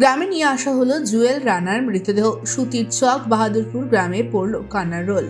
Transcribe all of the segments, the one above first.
গ্রামে নিয়ে আসা হলো জুয়েল রানার মৃতদেহ। সুতির চক বাহাদুরপুর গ্রামে পড়ল কান্নার রোল।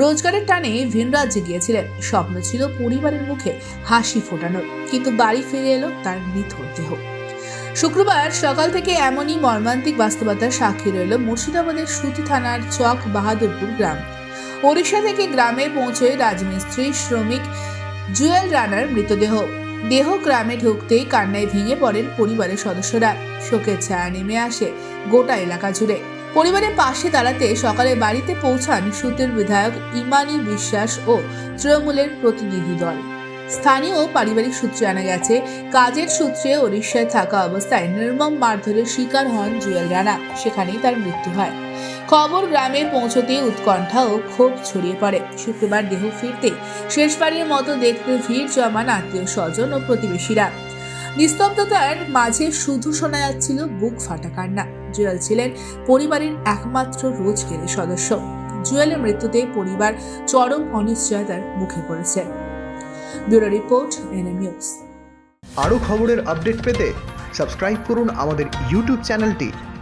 রোজগারের টানে ভিন রাজ্যে গিয়েছিলেন। স্বপ্ন ছিল পরিবারের মুখে হাসি ফোটানোর, কিন্তু বাড়ি ফিরে এলো তার নিথর দেহ। শুক্রবার সকাল থেকে এমনই মর্মান্তিক বাস্তবতার সাক্ষী রইল মুর্শিদাবাদের সুতি থানার চক বাহাদুরপুর গ্রাম। ওড়িশা থেকে গ্রামে পৌঁছয় রাজমিস্ত্রি, শ্রমিক জুয়েল রানার মৃতদেহ। দেহ গ্রামে ঢুকতেই কান্নায় ভেঙে পড়েন পরিবারের সদস্যরা। শোকের ছায়া নেমে আসে গোটা এলাকা জুড়ে। পরিবারের পাশে দাঁড়াতে সকালে বাড়িতে পৌঁছান সুতের বিধায়ক ইমানি বিশ্বাস ও তৃণমূলের প্রতিনিধি দল। স্থানীয় পারিবারিক সূত্রে জানা গেছে, কাজের সূত্রে ওড়িশায় থাকা অবস্থায় নির্মম মারধরের শিকার হন জুয়েল রানা। সেখানেই তার মৃত্যু হয়। খবর গ্রামে পৌঁছতে উৎকণ্ঠা ও ক্ষোভ ছড়িয়ে পড়ে। শুক্রবার দেহ ফিরতে শেষবারের মতো দেখতে ভিড় জমান আত্মীয় স্বজন ও প্রতিবেশীরা। নিস্তব্ধতার মাঝে শুধু শোনা যাচ্ছিল বুক ফাটা কান্না। জুয়েল ছিলেন পরিবারের একমাত্র রোজগেরের সদস্য। জুয়েলের মৃত্যুতে পরিবার চরম অনিশ্চয়তার মুখে পড়েছে। Bureau report, NM news. আরও খবরের আপডেট পেতে সাবস্ক্রাইব করুন আমাদের ইউটিউব চ্যানেলটি।